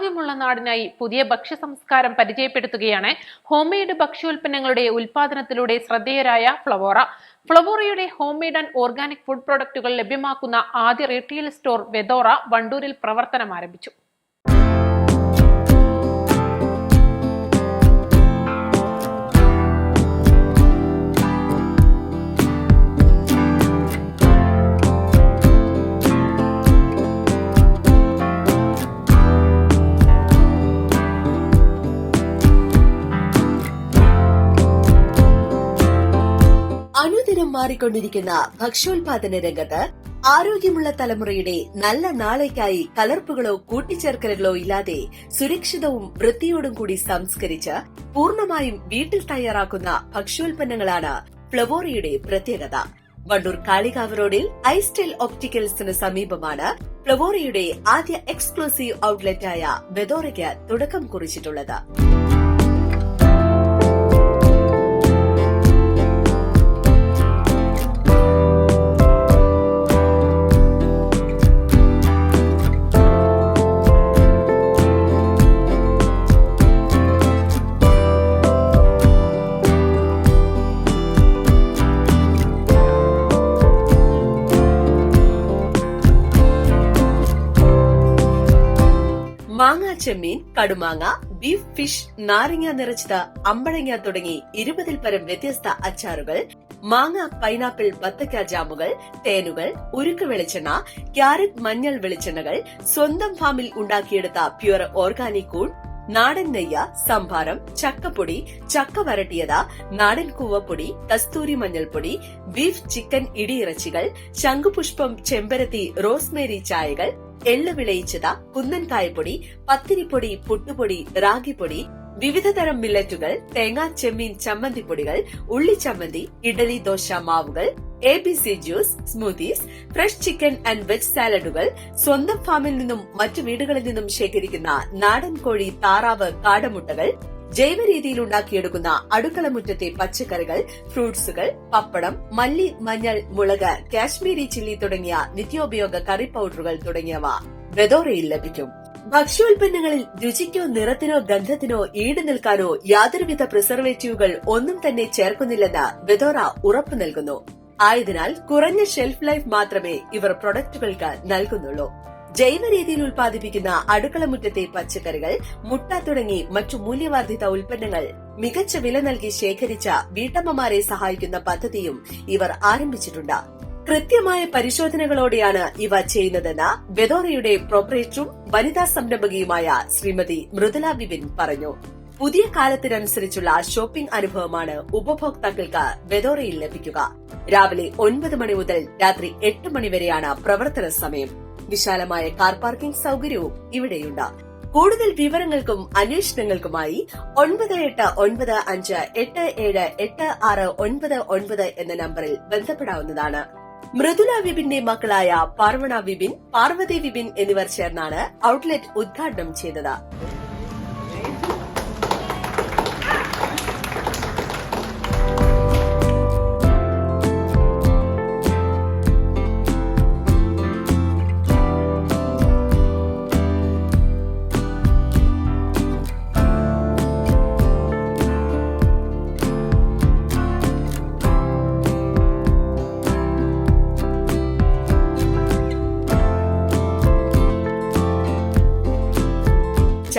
ആരോഗ്യമുള്ള നാടിനായി പുതിയ ഭക്ഷ്യ സംസ്കാരം പരിചയപ്പെടുത്തുകയാണ് ഹോംമെയ്ഡ് ഭക്ഷ്യോൽപ്പന്നങ്ങളുടെ ഉൽപാദനത്തിലൂടെ ശ്രദ്ധേയരായ ഫ്ലവോറ. ഫ്ലവോറയുടെ ഹോംമെയ്ഡ് ആൻഡ് ഓർഗാനിക് ഫുഡ് പ്രൊഡക്റ്റുകൾ ലഭ്യമാക്കുന്ന ആദ്യ റീറ്റെയിൽ സ്റ്റോർ വെദോറ വണ്ടൂരിൽ പ്രവർത്തനം ആരംഭിച്ചു മാറിക്കൊണ്ടിരിക്കുന്ന ഭക്ഷ്യോൽപാദന രംഗത്ത് ആരോഗ്യമുള്ള തലമുറയുടെ നല്ല നാളേക്കായി കലർപ്പുകളോ കൂട്ടിച്ചേർക്കലുകളോ ഇല്ലാതെ സുരക്ഷിതവും വൃത്തിയോടും കൂടി സംസ്കരിച്ച് പൂർണമായും വീട്ടിൽ തയ്യാറാക്കുന്ന ഭക്ഷ്യോൽപ്പന്നങ്ങളാണ് ഫ്ലവോറിയുടെ പ്രത്യേകത. വണ്ടൂർ കാളികാവ് റോഡിൽ ഐസ്റ്റൈൽ ഒപ്റ്റിക്കൽസിന് സമീപമാണ് ഫ്ലവോറിയുടെ ആദ്യ എക്സ്ക്ലൂസീവ് ഔട്ട്ലെറ്റായ ബെദോറയ്ക്ക് തുടക്കം കുറിച്ചിട്ടുള്ളത്. മാങ്ങ ചെമ്മീൻ കടുമാങ്ങ ബീഫ് ഫിഷ് നാരങ്ങ നിറച്ചത് അമ്പഴങ്ങ തുടങ്ങി ഇരുപതിൽ പരം വ്യത്യസ്ത അച്ചാറുകൾ മാങ്ങ പൈനാപ്പിൾ ബത്തക്ക ജാമുകൾ തേനുകൾ ഉരുക്ക് വെളിച്ചെണ്ണ ക്യാരറ്റ് മഞ്ഞൾ വെളിച്ചെണ്ണകൾ സ്വന്തം ഫാമിൽ ഉണ്ടാക്കിയെടുത്ത പ്യുവർ ഓർഗാനിക് കൂൺ നാടൻ നെയ്യ സംഭാരം ചക്കപ്പൊടി ചക്ക വരട്ടിയത് നാടൻ കൂവപ്പൊടി കസ്തൂരി മഞ്ഞൾപ്പൊടി ബീഫ് ചിക്കൻ ഇടിയിറച്ചികൾ ശംഖുപുഷ്പം ചെമ്പരത്തി റോസ്മേരി ചായകൾ എള്ള് വിളയിച്ചത കുന്നൻ കായപ്പൊടി പത്തിരിപ്പൊടി പുട്ടുപൊടി റാഗിപ്പൊടി വിവിധ തരം മില്ലറ്റുകൾ തേങ്ങാ ചെമ്മീൻ ചമ്മന്തിപ്പൊടികൾ ഉള്ളിച്ചമ്മന്തി idli dosa മാവുകൾ A B C juice smoothies fresh chicken and veg സാലഡുകൾ സ്വന്തം ഫാമിൽ നിന്നും മറ്റു വീടുകളിൽ നിന്നും ശേഖരിക്കുന്ന നാടൻ കോഴി താറാവ് കാടമുട്ടകൾ ജൈവ രീതിയിൽ ഉണ്ടാക്കിയെടുക്കുന്ന അടുക്കളമുറ്റത്തെ പച്ചക്കറികൾ ഫ്രൂട്ട്സുകൾ പപ്പടം മല്ലി മഞ്ഞൾ മുളക് കാശ്മീരി ചില്ലി തുടങ്ങിയ നിത്യോപയോഗ കറി പൗഡറുകൾ തുടങ്ങിയവ ബ്രദോറയിൽ ലഭിക്കും. ഭക്ഷ്യോൽപ്പന്നങ്ങളിൽ രുചിക്കോ നിറത്തിനോ ഗന്ധത്തിനോ ഈട് നിൽക്കാനോ യാതൊരുവിധ പ്രിസർവേറ്റീവുകൾ ഒന്നും തന്നെ ചേർക്കുന്നില്ലെന്ന് ബെദോറ ഉറപ്പു നൽകുന്നു. ആയതിനാൽ കുറഞ്ഞ ഷെൽഫ് ലൈഫ് മാത്രമേ ഇവർ പ്രൊഡക്റ്റുകൾക്ക് നൽകുന്നുള്ളൂ. ജൈവ രീതിയിൽ ഉൽപ്പാദിപ്പിക്കുന്ന അടുക്കളമുറ്റത്തെ പച്ചക്കറികൾ മുട്ട തുടങ്ങി മറ്റു മൂല്യവർദ്ധിത ഉൽപ്പന്നങ്ങൾ മികച്ച വില നൽകി ശേഖരിച്ച വീട്ടമ്മമാരെ സഹായിക്കുന്ന പദ്ധതിയും ഇവർ ആരംഭിച്ചിട്ടുണ്ട്. കൃത്യമായ പരിശോധനകളോടെയാണ് ഇവ ചെയ്യുന്നതെന്ന് ബെദോറയുടെ പ്രൊപ്പറേറ്ററും വനിതാ സംരംഭകയുമായ ശ്രീമതി മൃദുല വിവിൻ പറഞ്ഞു. പുതിയ കാലത്തിനനുസരിച്ചുള്ള ഷോപ്പിംഗ് അനുഭവമാണ് ഉപഭോക്താക്കൾക്ക് ബെദോറയിൽ ലഭിക്കുക. രാവിലെ ഒൻപത് മണി മുതൽ രാത്രി എട്ട് മണി വരെയാണ് പ്രവർത്തന സമയം. വിശാലമായ കാർ പാർക്കിംഗ് സൗകര്യവും ഇവിടെയുണ്ട്. കൂടുതൽ വിവരങ്ങൾക്കും അന്വേഷണങ്ങൾക്കുമായി ഒൻപത് എട്ട് ഒൻപത് അഞ്ച് എട്ട് ഏഴ് എട്ട് ആറ് ഒൻപത് ഒൻപത് എന്ന നമ്പറിൽ ബന്ധപ്പെടാവുന്നതാണ്. മൃദുല വിപിന്റെ മക്കളായ പാർവണ വിപിൻ പാർവതി വിപിൻ എന്നിവർ ചേർന്നാണ് ഔട്ട്ലെറ്റ് ഉദ്ഘാടനം ചെയ്തത്.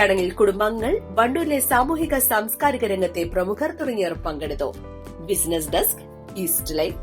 ചടങ്ങിൽ കുടുംബാംഗങ്ങൾ വണ്ടൂരിലെ സാമൂഹിക സാംസ്കാരിക രംഗത്തെ പ്രമുഖർ തുടങ്ങിയവർ പങ്കെടുത്തു. Business desk east life